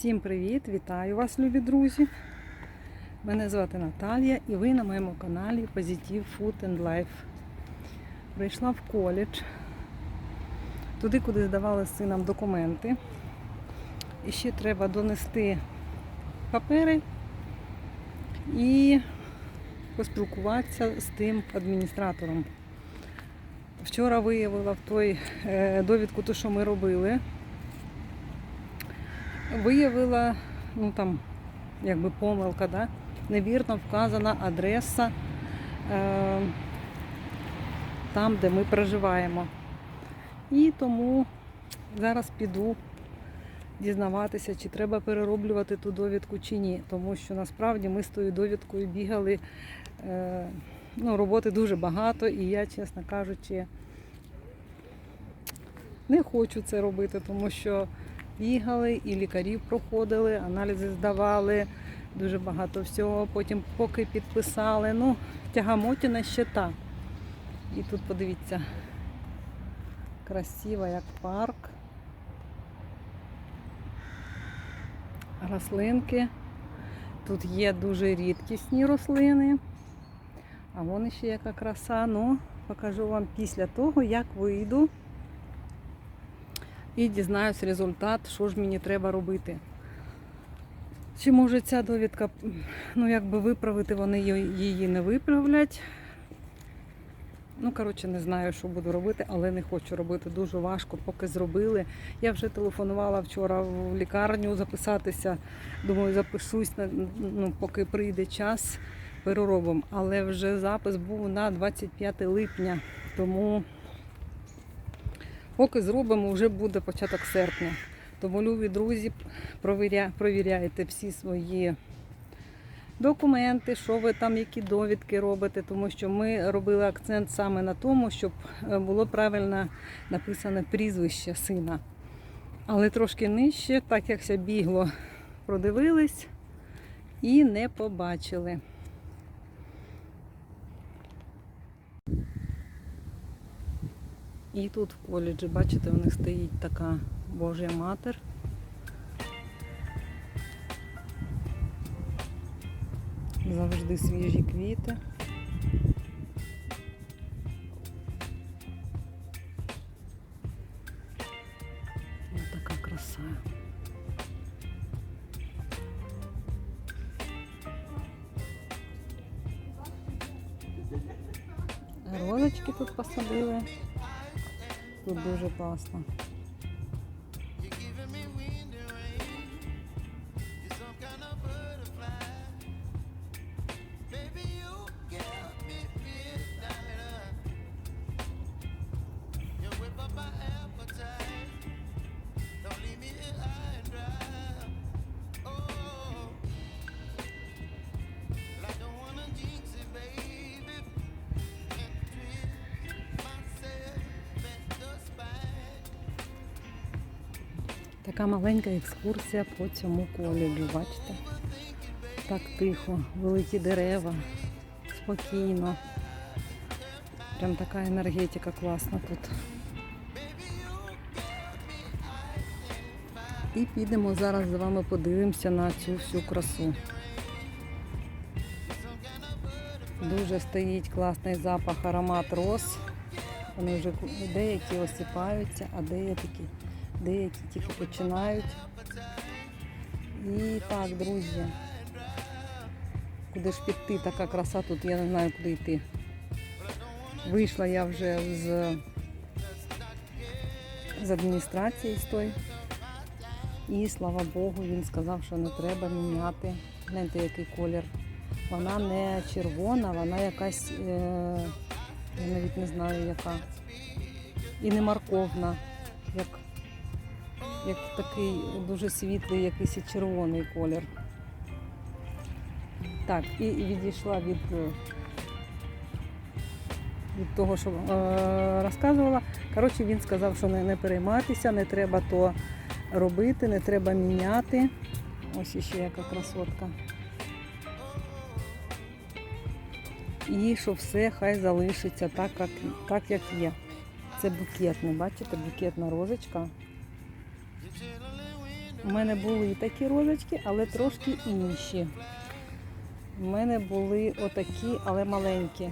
Всім привіт! Вітаю вас, любі друзі! Мене звати Наталія і ви на моєму каналі Positive Food and Life. Прийшла в коледж, туди, куди здавали з сином документи. І ще треба донести папери і поспілкуватися з тим адміністратором. Вчора виявила в той е, довідку, ту, що ми робили, виявила, ну там, якби помилка, да? невірно вказана адреса е, там, де ми проживаємо. І тому зараз піду дізнаватися, чи треба перероблювати ту довідку чи ні. Тому що насправді ми з тою довідкою бігали. Е, ну, роботи дуже багато, і я, чесно кажучи, не хочу це робити, тому що бігали і лікарів проходили, аналізи здавали, дуже багато всього. Потім, поки підписали, ну, тягамотіна ще та. І тут подивіться, красиво, як парк. Рослинки. Тут є дуже рідкісні рослини. А вон ще яка краса. Ну, покажу вам після того, як вийду і дізнаюсь результат, що ж мені треба робити. Чи може ця довідка, ну якби виправити, вони її не виправлять. Ну, коротше, не знаю, що буду робити, але не хочу робити. Дуже важко, поки зробили. Я вже телефонувала вчора в лікарню записатися. Думаю, запишусь, ну, поки прийде час переробимо. Але вже запис був на 25 липня, тому поки зробимо, вже буде початок серпня. Тому, любі друзі, провіря... провіряйте всі свої документи, що ви там, які довідки робите, тому що ми робили акцент саме на тому, щоб було правильно написане прізвище сина. Але трошки нижче, так як все бігло, продивились і не побачили. І тут в коледжі, бачите, у них стоїть така Божа матер. Завжди свіжі квіти. Класно. Така маленька екскурсія по цьому коледжу, бачите? Так тихо, великі дерева, спокійно. Прям така енергетика класна тут. І підемо зараз з вами подивимося на цю всю красу. Дуже стоїть класний запах, аромат роз. Вони вже деякі осипаються, а деякі деякі тільки починають. І так, друзі, куди ж піти, така краса тут, я не знаю, куди йти. Вийшла я вже з з адміністрації з той. І слава Богу, він сказав, що не треба міняти. Гляньте, який колір. Вона не червона, вона якась, е, я навіть не знаю яка. І не морковна, як як такий дуже світлий, якийсь червоний колір. Так, і відійшла від від того, що е, розказувала. Коротше, він сказав, що не, не перейматися, не треба то робити, не треба міняти. Ось іще яка красотка. І що все хай залишиться так, як, так, як є. Це букетне, бачите, букетна розочка. У мене були такі розочки, але трошки інші. У мене були отакі, але маленькі.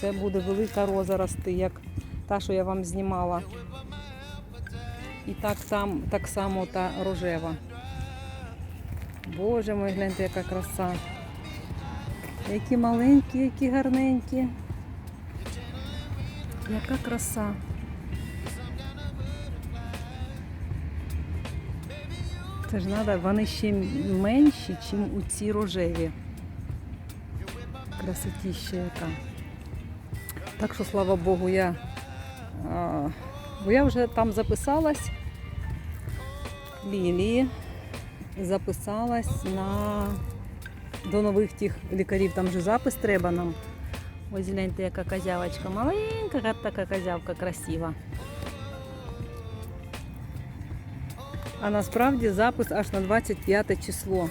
Це буде велика роза рости, як та, що я вам знімала. І так там так само та рожева. Боже мой, гляньте, яка краса. Які маленькі, які гарненькі. Яка краса. Це ж треба, вони ще менші, ніж у ці рожеві. Красотіща яка. Так що, слава Богу, я, бо я вже там записалась лілії, записалась на до нових тих лікарів. Там же запис треба нам. Ось гляньте, яка козявочка маленька, така козявка красива. А насправді запис аж на 25 число.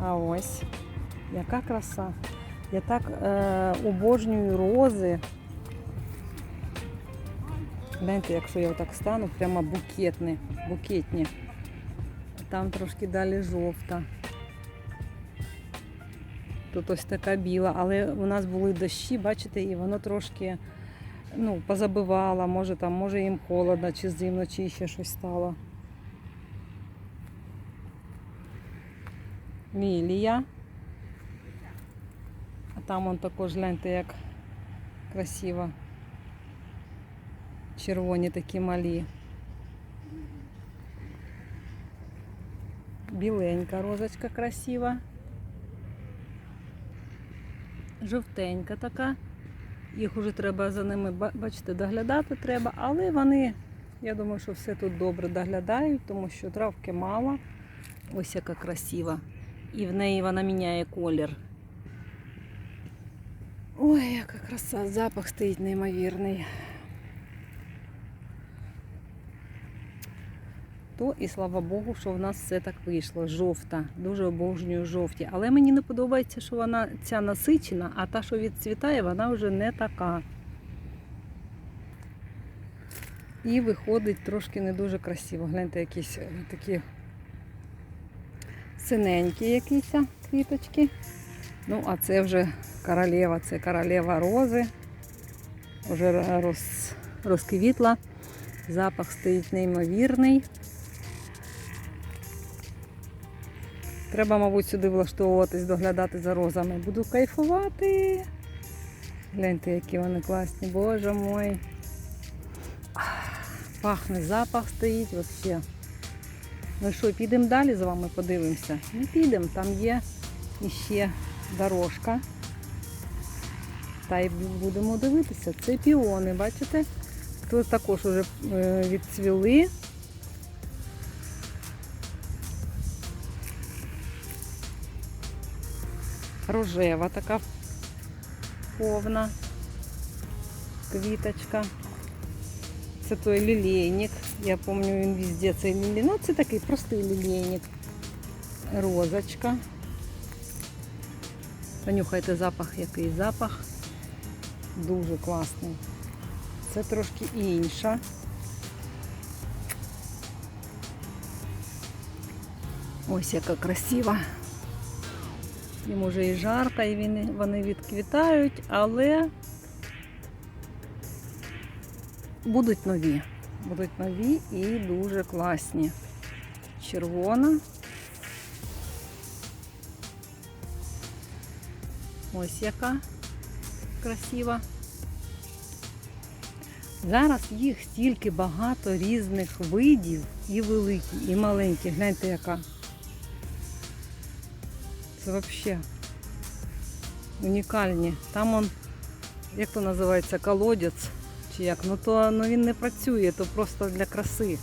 А ось яка краса. Я так е, обожнюю рози. Гляньте, якщо я отак стану, прямо букетні, букетні. Там трошки далі жовта. Тут ось така біла, але у нас були дощі, бачите, і воно трошки ну, позабивало, може там, може їм холодно, чи зимно, чи ще щось стало. Мілія. А там он також гляньте, як красиво. Червоні такі малі. Біленька розочка красива. Жовтенька така. Їх вже треба за ними, бачите, доглядати треба, але вони, я думаю, що все тут добре доглядають, тому що травки мало. Ось яка красива. І в неї вона міняє колір. Ой, яка краса, запах стоїть неймовірний. То і слава Богу, що в нас все так вийшло. Жовта. Дуже обожнюю жовті. Але мені не подобається, що вона ця насичена, а та, що відцвітає, вона вже не така. І виходить трошки не дуже красиво. Гляньте, якісь е, такі синенькі якісь квіточки. Ну, а це вже королева, це королева рози. Вже роз, розквітла. Запах стоїть неймовірний. Треба, мабуть, сюди влаштовуватись, доглядати за розами. Буду кайфувати. Гляньте, які вони класні, боже мой. Пахне, запах стоїть взагалі. Ну що, підемо далі з вами подивимося? Не підемо, там є іще дорожка. Та й будемо дивитися. Це піони, бачите? Тут також вже е, відцвіли. Рожева така повна квіточка. Це той лілейник. Я пам'ятаю, він везде цей лілейник. Ну, це такий простий лілейник. Розочка. Понюхайте запах, який запах. Дуже класний. Це трошки інша. Ось яка красива. Їм уже і жарко, і вони, відквітають, але будуть нові. Будуть нові і дуже класні. Червона. Ось яка красива. Зараз їх стільки багато різних видів, і великі, і маленькі. Гляньте, яка. Це взагалі унікальні. Там он, як то називається, колодець чи як, ну то ну, він не працює, то просто для краси.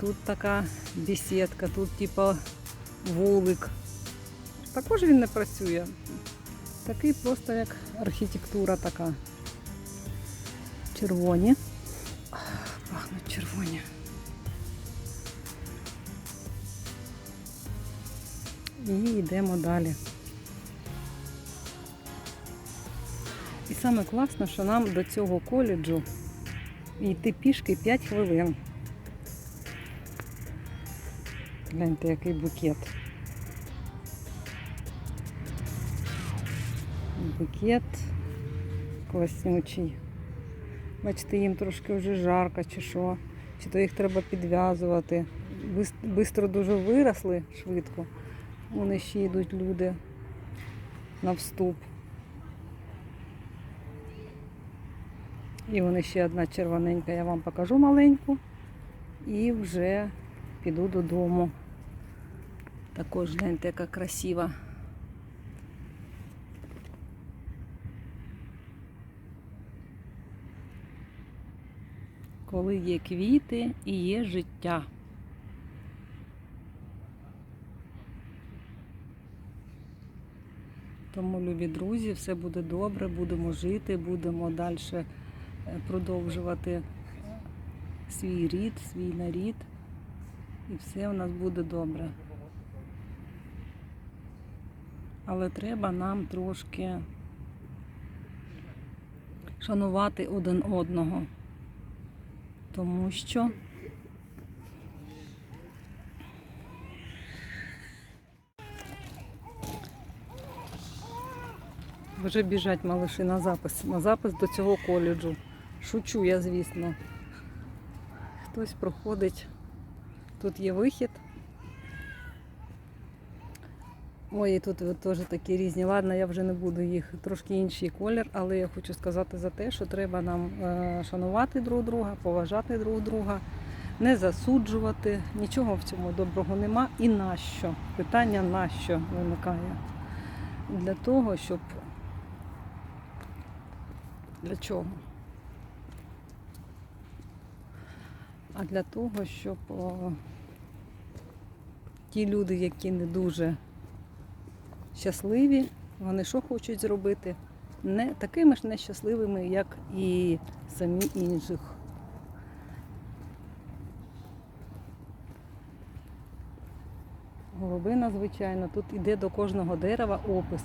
Тут така бесідка, тут типа вулик. Також він не працює. Такий просто як архітектура така. Червоні. Пахнуть червоні. І йдемо далі. І саме класно, що нам до цього коледжу йти пішки 5 хвилин. Гляньте, який букет. Букет класнючий. Бачите, їм трошки вже жарко чи що. Чи то їх треба підв'язувати. Бистро дуже виросли швидко. Вони ще йдуть люди на вступ. І вони ще одна червоненька, я вам покажу маленьку. І вже піду додому. Також гляньте, яка красива. Коли є квіти і є життя. Тому, любі друзі, все буде добре, будемо жити, будемо далі продовжувати свій рід, свій нарід, і все у нас буде добре. Але треба нам трошки шанувати один одного, тому що вже біжать малиші на запис, на запис до цього коледжу. Шучу я, звісно. Хтось проходить. Тут є вихід. Ой, і тут теж такі різні. Ладно, я вже не буду їх трошки інший колір, але я хочу сказати за те, що треба нам е, шанувати друг друга, поважати друг друга, не засуджувати. Нічого в цьому доброго нема. І нащо? Питання нащо виникає? Для того, щоб для чого? А для того, щоб о, ті люди, які не дуже щасливі, вони що хочуть зробити? Не такими ж нещасливими, як і самі інших. Голубина, звичайно, тут іде до кожного дерева опис.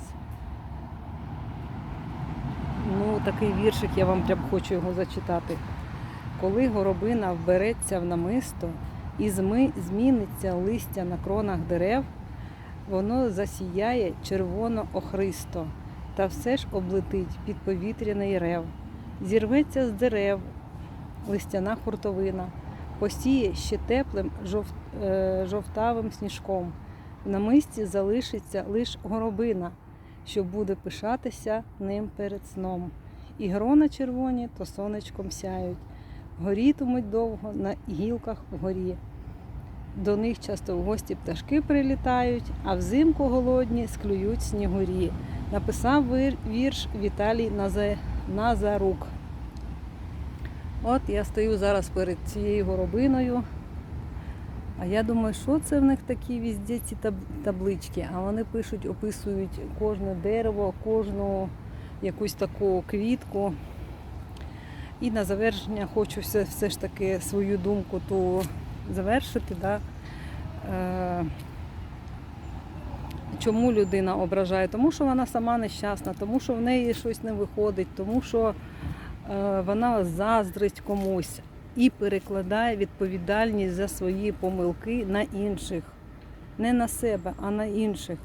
Такий віршик, я вам прям хочу його зачитати. Коли горобина вбереться в намисто і зміниться листя на кронах дерев, воно засіяє червоно охристо, та все ж облетить під повітряний рев. Зірветься з дерев листяна хуртовина, посіє ще теплим жов, е, жовтавим сніжком. В намисті залишиться лиш горобина, що буде пишатися ним перед сном. І грона червоні то сонечком сяють, горітимуть довго на гілках вгорі. До них часто в гості пташки прилітають, а взимку голодні склюють снігурі. Написав вірш Віталій Назарук. От я стою зараз перед цією горобиною. А я думаю, що це в них такі візде ці таблички? А вони пишуть, описують кожне дерево, кожну якусь таку квітку. І на завершення хочу все, все ж таки свою думку ту завершити. Да? Е, чому людина ображає? Тому що вона сама нещасна, тому що в неї щось не виходить, тому що е, вона заздрить комусь і перекладає відповідальність за свої помилки на інших. Не на себе, а на інших.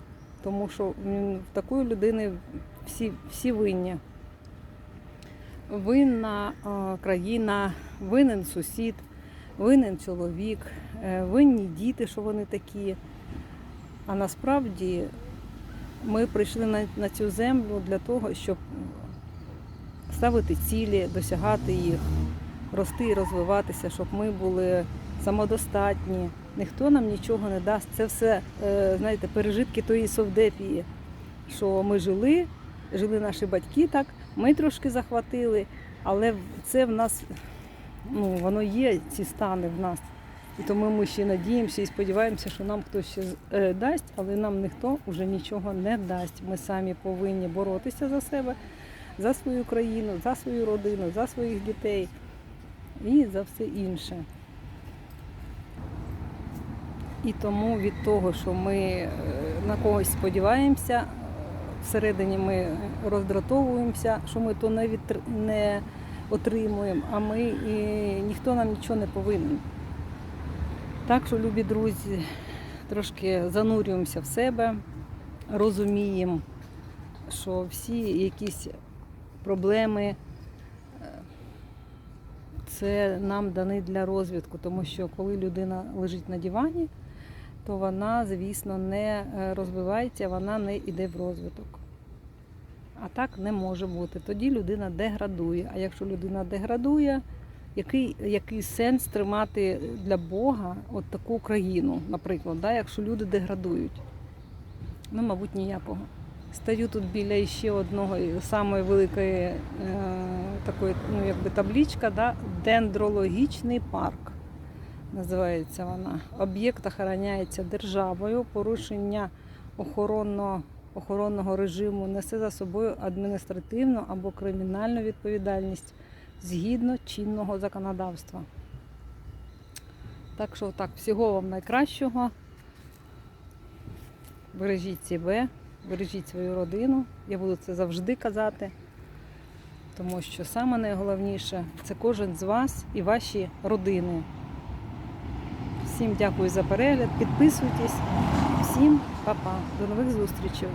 Тому що в такої людини всі, всі винні. Винна е, країна, винен сусід, винен чоловік, е, винні діти, що вони такі. А насправді ми прийшли на, на цю землю для того, щоб ставити цілі, досягати їх, рости і розвиватися, щоб ми були самодостатні. Ніхто нам нічого не дасть. Це все, е, знаєте, пережитки тої совдепії, що ми жили, жили наші батьки так, ми трошки захватили, але це в нас, ну, воно є, ці стани в нас. І тому ми ще надіємося і сподіваємося, що нам хтось ще е, дасть, але нам ніхто вже нічого не дасть. Ми самі повинні боротися за себе, за свою країну, за свою родину, за своїх дітей і за все інше. І тому від того, що ми е, на когось сподіваємося, е, всередині ми роздратовуємося, що ми то не, відтр... не отримуємо, а ми і ніхто нам нічого не повинен. Так що, любі друзі, трошки занурюємося в себе, розуміємо, що всі якісь проблеми е, це нам дані для розвитку, тому що коли людина лежить на дивані, то вона, звісно, не е, розвивається, вона не йде в розвиток. А так не може бути. Тоді людина деградує. А якщо людина деградує, який, який сенс тримати для Бога от таку країну, наприклад, да, якщо люди деградують? Ну, мабуть, ніякого. Стою тут біля ще одного самої великої е, такої, ну, якби таблічка, да, дендрологічний парк. Називається вона. Об'єкт охороняється державою, порушення охоронного, охоронного режиму несе за собою адміністративну або кримінальну відповідальність згідно чинного законодавства. Так що так, всього вам найкращого. Бережіть себе, бережіть свою родину. Я буду це завжди казати. Тому що саме найголовніше це кожен з вас і ваші родини. Всім дякую за перегляд. Підписуйтесь. Всім па-па. До нових зустрічей.